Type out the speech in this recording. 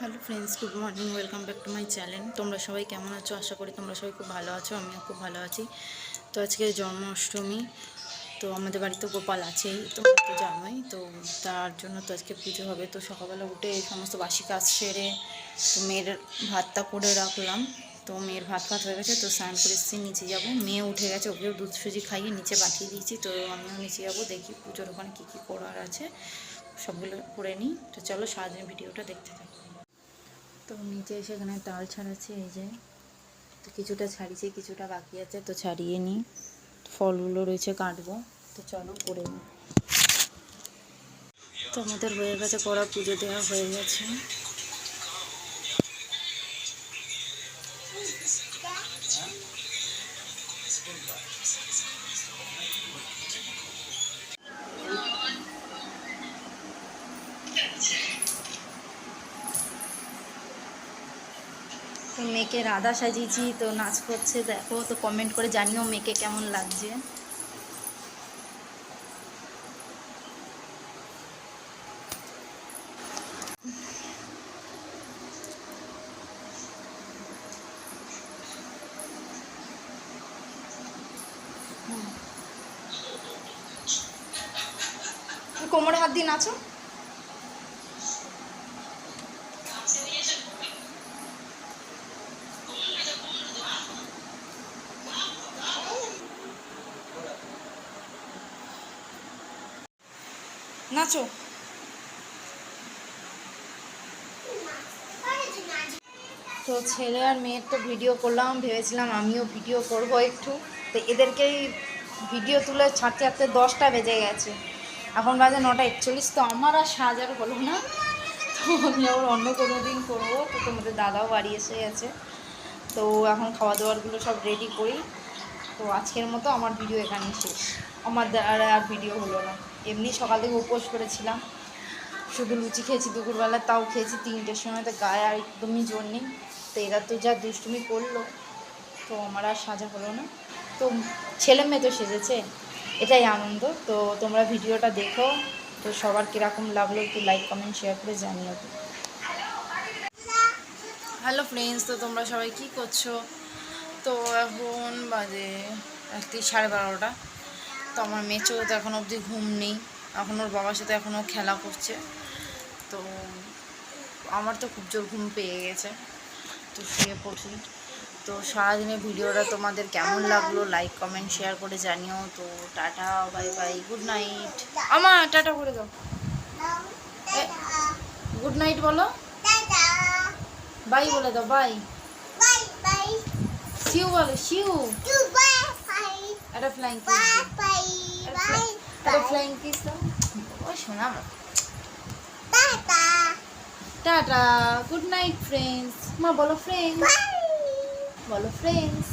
Hello friends good morning welcome back to my channel তোমরা সবাই কেমন আছো? আশা করি তোমরা সবাই খুব ভালো আছো, আমিও খুব ভালো আছি। তো আজকে জন্মাষ্টমী, তো আমাদের বাড়িতে গোপাল আছেই, তো জানোই তো তার জন্য তো আজকে পুজো হবে। তো সকালবেলা উঠে এই সমস্ত বাসি কাজ সেরে তো মেয়ের ভাতটা করে রাখলাম। তো মেয়ের ভাত ভাত হয়ে গেছে, তো স্নান করে এসেছি, নিচে যাব। মেয়ে উঠে গেছে, ওকেও দুধ সুজি খাইয়ে নিচে পাঠিয়ে দিয়েছি। তো আমিও নিচে যাব, দেখি পুজোর ওখানে কী কী করার আছে। সবগুলো করে নিই। তো চলো সারাদিন ভিডিওটা দেখতে থাকো। তো নিচে এসে এখানে ডাল ছাড়াচ্ছি, এই যে। তো কিছুটা ছাড়িয়েছি, কিছুটা বাকি আছে, তো ছাড়িয়ে নিই ফলগুলো রয়েছে কাটবো, তো চলো করে নিই তো আমাদের হয়ে গেছে করা, পুজো দেওয়া হয়ে গেছে। তো মেয়েকে রাধা সাজিয়েছি, তো নাচ করছে, দেখো, তো কমেন্ট করে জানিও মেয়েকে কেমন লাগছে। কোমরে হাত দিয়ে নাচো। নাচো। তো ছেলে আর মেয়ের তো ভিডিও করলাম, ভেবেছিলাম আমিও ভিডিও করব একটু। তো এদেরকেই ভিডিও তুলে ছাড়তে ছাড়তে দশটা বেজে গেছে। এখন বাজে নটা একচল্লিশ, তো আমার আর সাজার হলো না। তো আমি আবার অন্য কোনো দিন করব। তো তোমাদের দাদাও বাড়ি এসে গেছে। তো এখন খাওয়া দাওয়ারগুলো সব রেডি করি। তো আজকের মতো আমার ভিডিও এখানেই শেষ। আমার আর ভিডিও হলো না। এমনি সকাল থেকে উপোস করেছিলাম। শুধু লুচি খেয়েছি, দুপুরবেলা তাও খেয়েছি, তিনটের সময় তো গায়ে আর একদমই জোর নেই। তো এরা তো যা দুষ্টুমি করল, তো আমার আর সাজা হলো না। তো ছেলে মেয়ে তো সেজেছে, এটাই আনন্দ। তো তোমরা ভিডিওটা দেখো, তো সবার কীরকম লাগল একটু লাইক কমেন্ট শেয়ার করে জানিও। হ্যালো ফ্রেন্ডস তো তোমরা সবাই কি করছ? তো এখন বাজে রাত্রি সাড়ে বারোটা। তো আমার মেচেও তো এখন অবধি ঘুম নেই। এখন ওর বাবার সাথে এখনও খেলা করছে। তো আমার তো খুব জোর ঘুম পেয়ে গেছে। তো শুয়ে পড়ছি তো সারাদিনের ভিডিওটা তোমাদের কেমন লাগল? লাইক কমেন্ট শেয়ার করে জানিও। তো tata bye bye good night আমা টাটা করে দাও। গুড নাইট বলো। বাই বলে দাও বাই শিউ বলো শিউ একটা ফ্লাইং একটা ফ্লাইং কিস দাও ও শোনা আমার। Tata. Tata good night friends মা বলো ফ্রেন্ডস বলো ফ্রেন্ডস